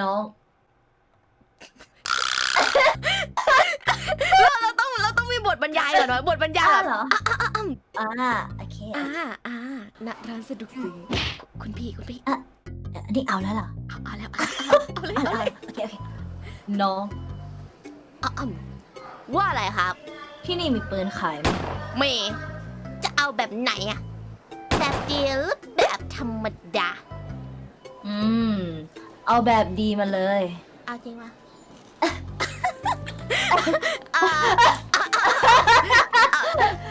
น้อง เราต้องเราต้องมีบทบรรยายก่อนวะบทบรรยายอ้าแบบเหรออ่าโอเคอ่าอ่าณร้านสะดวกซื้อคุณพี่คุณพี่อันนี้เอาแล้วเหรอเอาเอาแล้วเอาเอาเลยอ่าเอาเลยโอเคโอเคน้องเอาเอาว่าอะไรครับ ที่นี่มีปืนขายไหมเมย์จะเอาแบบไหนอะแบบเดียวหรือแบบธรรมดา อืม เอาแบบดีมาเลย เอาจริงปะเอา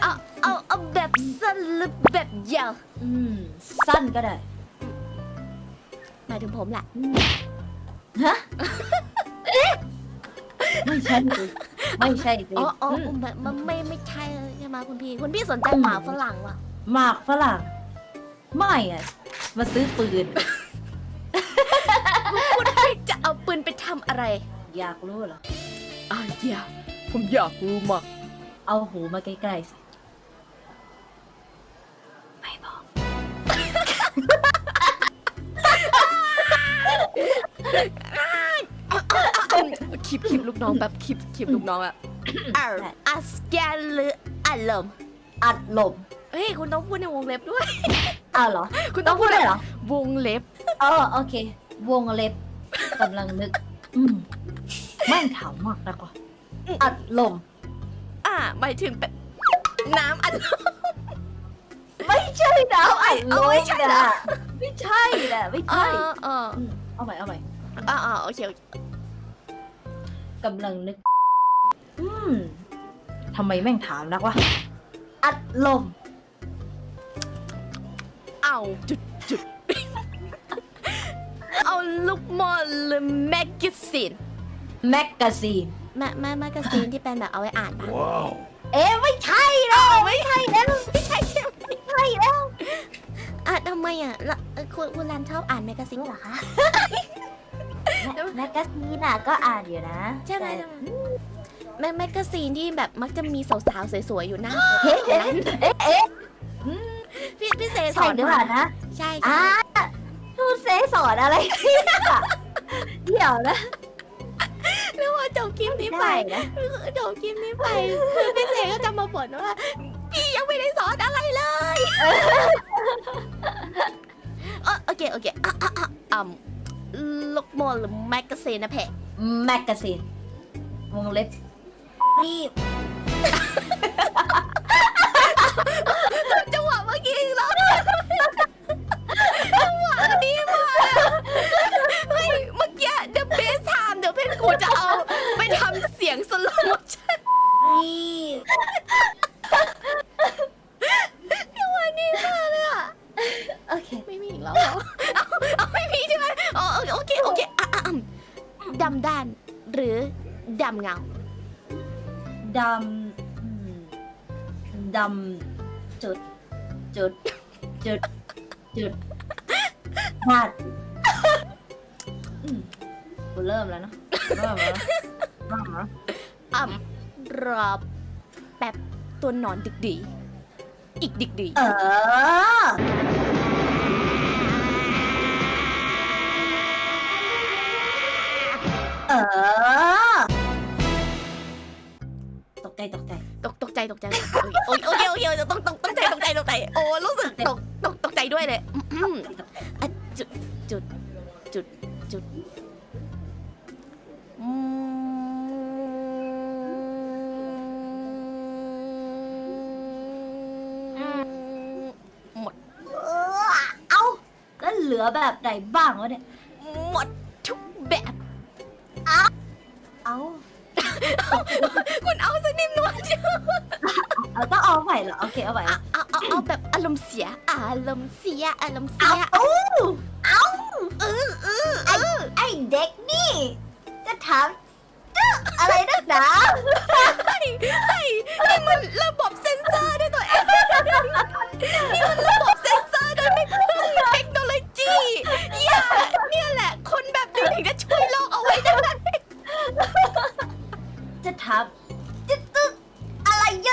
เอาเอาเอาแบบสั้นหรือแบบยาวอืม สั้นก็ได้ หมายถึงผมแหละฮะ ไม่ใช่สิไม่ใช่สิอ๋ออ๋อมมันมันไม่ไม่ใช่ใช่ไหมคุณพี่คุณพี่สนใจหมาฝรั่งวะหมากฝรั่ง ไม่อะมาซื้อปืนคุณพี่จะเอา ปืนไปทำอะไร อยากรู้เหรออ่าอย่าผมอยากรู้มาก เอาหูมาใกล้ๆสิ ไม่บอก คลิปคลิปลูกน้องแบบคลิปคลิปลูกน้องอะอาอาสแกนหรืออารมณ์อัดลมเฮ้ยคุณต้องพูดในวงเล็บด้วย อ้าวเหรอ คุณต้องพูดเลยเหรอ วงเล็บอ๋อโอเค วงเล็บ กำลังนึก อืมไม่ถามมากนะก็อัดลม อ่าหมายถึงแบบน้ำอัดลม ไม่ใช่นะเอาไอ้อัดลเอามไม่ใช่เหรอ นะไม่ใช่นะไม่เอใช่อเออมเอาใหม่เอาใหม่อ่าอ่าโอเคโอเคกำลังนึก อืมทำไมแม่งถามนักวะอัดลม เอาจุดจุดเอาลูกมอ ลหรือแมกกาซีนแมกกาซีนแม่แม่แมกกาซีนที่เป็นแบบเอาไว้อ่านปะ Wow. เอ๊ะไม่ใช่แล้วไม่ใช่แล้วไม่ใช่ใช่ไหมไม่ใช่แล้วอะทำไมอะแล้วเอ่อคุณคุณรันชอบอ่านแมกกาซีนเหรอคะ แมกกาซีนอะก็อ่านอยู่นะใช่ไหมแต่ใช่ไหมแมแมกกาซีนที่แบบมักจะมีสาวๆสวยๆอยู่หน้าเอ๊ะเอ๊ะเอ๊ะเอ๊ะพี่พี่เซสใช่อนหรือเปล่านะ ใช่อ่าใช่ทูเซสอนอะไรเนี่ย เดี๋ยวนะแล้วพอจบคลิปนี้ไปได้นะจบคลิปนี้ไปคือพี่เซก็จะมาบ่นว่า พี่ยังไม่ได้สอนอะไรเลยเออโอเคโอเคอะอะอะอะลูกโมอลหรือแมกกาซีนนะเพะแมกกาซีนวงเล็บรีบ ดำด้าน หรือดำเงา ดำอืมดำจุด จุด จุด จุดพลาดอืมกูเริ่มแล้วเนอะเริ่มแล้วนะเริ่มแล้วอ่ำรอบแป๊บตัวหนอนดึกดี อีกดึกดี เออ ออตกใจตกใจ ตกตกใจตกใจโอเคโอเคโอเคโอเคต้องต้องต้องใจตกใจตกใจโอ้รู้สึกตกตกตกใจด้วยเลยอืมตกใจอะจุดจุดจุดจุดอืมหมดเออเอ้าแล้วเหลือแบบไหนบ้างวะเนี่ยหมดทุกแบบเอ้า คุณเอาสักนิดนวลเชียวเอาต้องเอาใหม่เหรอ โอเค เอาใหม่เอาเอาเอาเอาแบบอารมณ์เสีย อารมณ์เสีย อารมณ์เสีเอายเอาเอาไอ้ไอ้เด็กนี่ จะถามจึ๊กอะไรนักหนา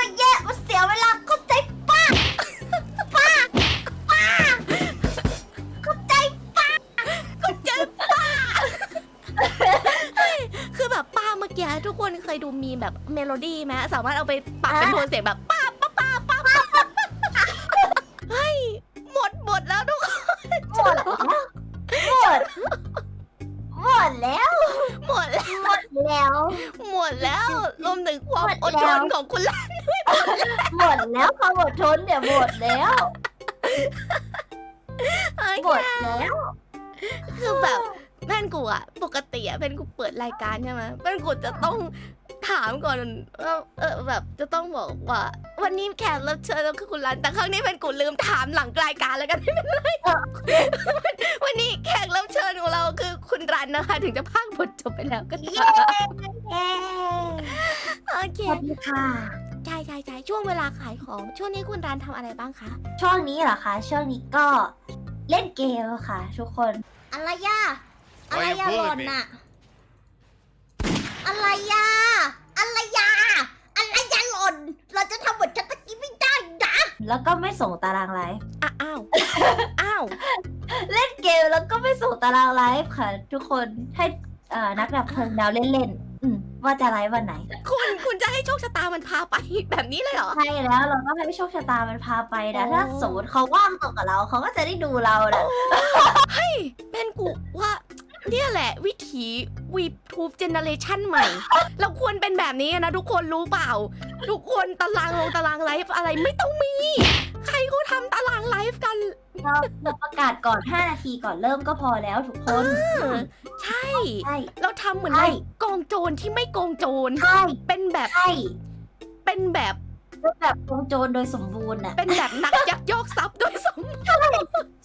อะไรเยอะแยะมาเสียเวลาเข้าใจป้าป้าป้าเข้าใจป้าก็เจอแบบป้าเมื่อกี้ทุกคนเคยดูมีแบบเมโลดี้ไหมสามารถเอาไปปรับเป็นโทนเสียงแบบป้าป้าป้าป้าป้าเฮ้ยหมดหมดแล้วทุกคนหมดหมดหมดแล้วหมดแล้ว หมดแล้ว หมดแล้วรวมถึงความอดทนของคุณล่ะ แล้วความอดทนเนี่ยหมดแล้วหมดแล้วคือแบบแม่นกูอะปกติอะเป็นกูเปิดรายการใช่ไหมแม่นกูจะต้องถามก่อนว่าเออแบบจะต้องบอกว่า วันนี้แขกรับเชิญเราคือคุณรันแต่ครั้งนี้เป็นกูลืมถามหลังรายการแล้วกัน ไม่เป็นไรวันนี้แขกรับเชิญของเราคือคุณรันนะคะ ถึงจะพากย์บทจบไปแล้วก็เย้ตามเย้โอเค สวัสดีค่ะ ใช่ใช่ใช่ช่วงเวลาขายของ ช่วงนี้คุณรันทำอะไรบ้างคะ ช่วงนี้เหรอคะ ช่วงนี้ก็เล่นเกมค่ะ ทุกคน อะไรย่าอะไรย่า Why you หล่น bullying me? น่ะ อะไรย่าอะไรย่าอะไรย่าหล่นเราจะทำบทชัตะกี้ไม่ได้นะแล้วก็ไม่ส่งตารางไลฟ์อ้าวอ้าวเล่นเกมแล้วก็ไม่ส่งตารางไลฟ์ค่ะ ทุกคนให้เอ่อนักดับเพลิงดาวเล่นๆอืม ว่าจะไลฟ์วันไหน คุณคุณจะให้โชคชะตามันพาไปแบบนี้เลยเหรอ ใช่แล้วเราก็ให้โชคชะตามันพาไปนะโอ้ถ้าสมมติเขาว่างตรงกับเราเขาก็จะได้ดูเรานะเป็นกูว่าเนี่ยแหละ วิถีวีทูบเจเนเรชันใหม่ เราควรเป็นแบบนี้นะ ทุกคนรู้เปล่า ทุกคนตารางลงตารางไลฟ์อะไรไม่ต้องมี ใครเขาทำตารางไลฟ์กันเราเราประกาศก่อน 5 นาทีก่อนเริ่มก็พอแล้วทุกคนเออใช่ ใช่ เราทำเหมือนใช่ เรากองโจรที่ไม่กองโจร ใช่เป็นแบบใช่เป็นแบบรูปแบบวงโจรโดยสมบูรณ์น่ะเป็นแบบนักยักยอกทรัพย์โดยสม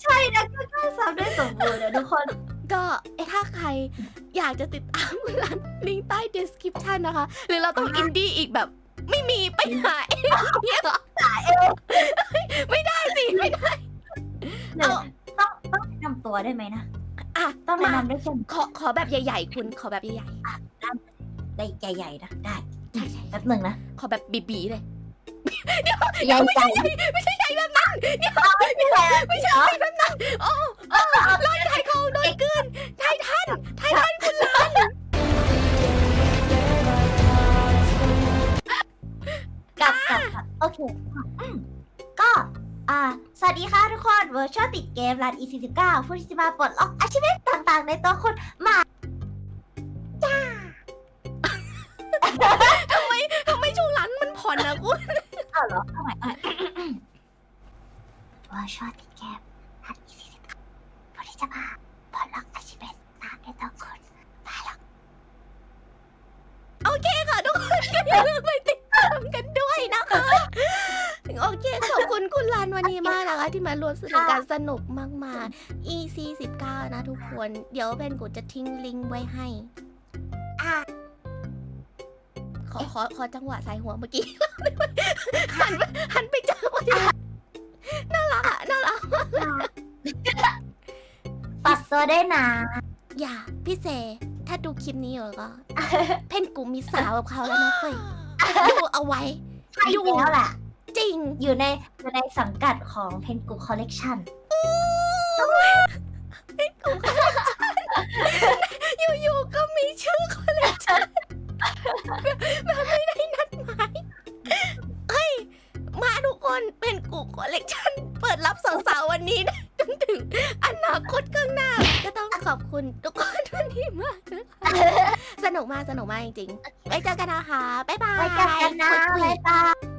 ใช่นะก็ก็ซ้ำด้วยสมบูรณ์นะทุกคน ก็เอ้ถ้าใครอยากจะติดตามคุณรันลิงก์ใต้ description นะคะ หรือเราต้องอินดี้อีกแบบ ไม่มีไปหาเองเนี่ยเหรอ ได้ไหมนะอะต้องแนะมานำด้วยแค่ขอขอแบบใหญ่ ๆ คุณขอแบบใหญ่ได้ใหญ่ๆนะได้ๆใช่ใช่แป๊บหนึ่งนะขอแบบบีๆเลย ใหญ่ใหญ่ไม่ใช่ใหญ่แบบนั้น ไม่ใช่ ทุกคนเวอร์ชวลติดเกมรัน E49 ผู้ที่จะมาปลดล็อกอาชีพต่างๆในตัวคุณมาทำไมช่วงหลังมันผ่อนนะคุณอ้าวเหรอทำไมอะเวอร์ชวลติดเกมรัน E49 ผู้ที่จะมาปลดล็อกอาชีพต่างๆในตัวคุณมาหรอกโอเคค่ะทุกคนก็อย่าลืมไป คุณคุณรันวันนี้มากนะคะที่มาร่วมสนุกกันสนุกมากๆ EC 19นะทุกคน เดี๋ยวเป็นกูจะทิ้งลิงก์ไว้ให้ อะขอขอขอจังหวะสายหัวเมื่อกี้ หันไปหันไปเจอพอดีน่ารักอะน่ารัก ปัดตัวได้นะอย่า พี่เซ ถ้าดูคลิปนี้อยู่ก็ เพนกูมีสาวกับเขาแล้วนะเฟยดูเอาไว้ ใช่แล้วแหละ จริง อยู่ในอยู่ในสังกัดของเพนกูคอลเลกชันอยู่ๆก็มีชื่อคอลเลคชันแบบไม่ได้นัดหมายเฮ้ย มาทุกคนเป็นกูคอลเลกชันเปิดรับสาวๆวันนี้นะจนถึงอนาคตข้างหน้า ก็ต้องขอบคุณทุกคนวันนี้มากนะคะสนุกมากสนุกมากจริงๆไว้เจอกันนะคะบ๊ายบายไว้เจอกันนะคุยๆบ๊ายบา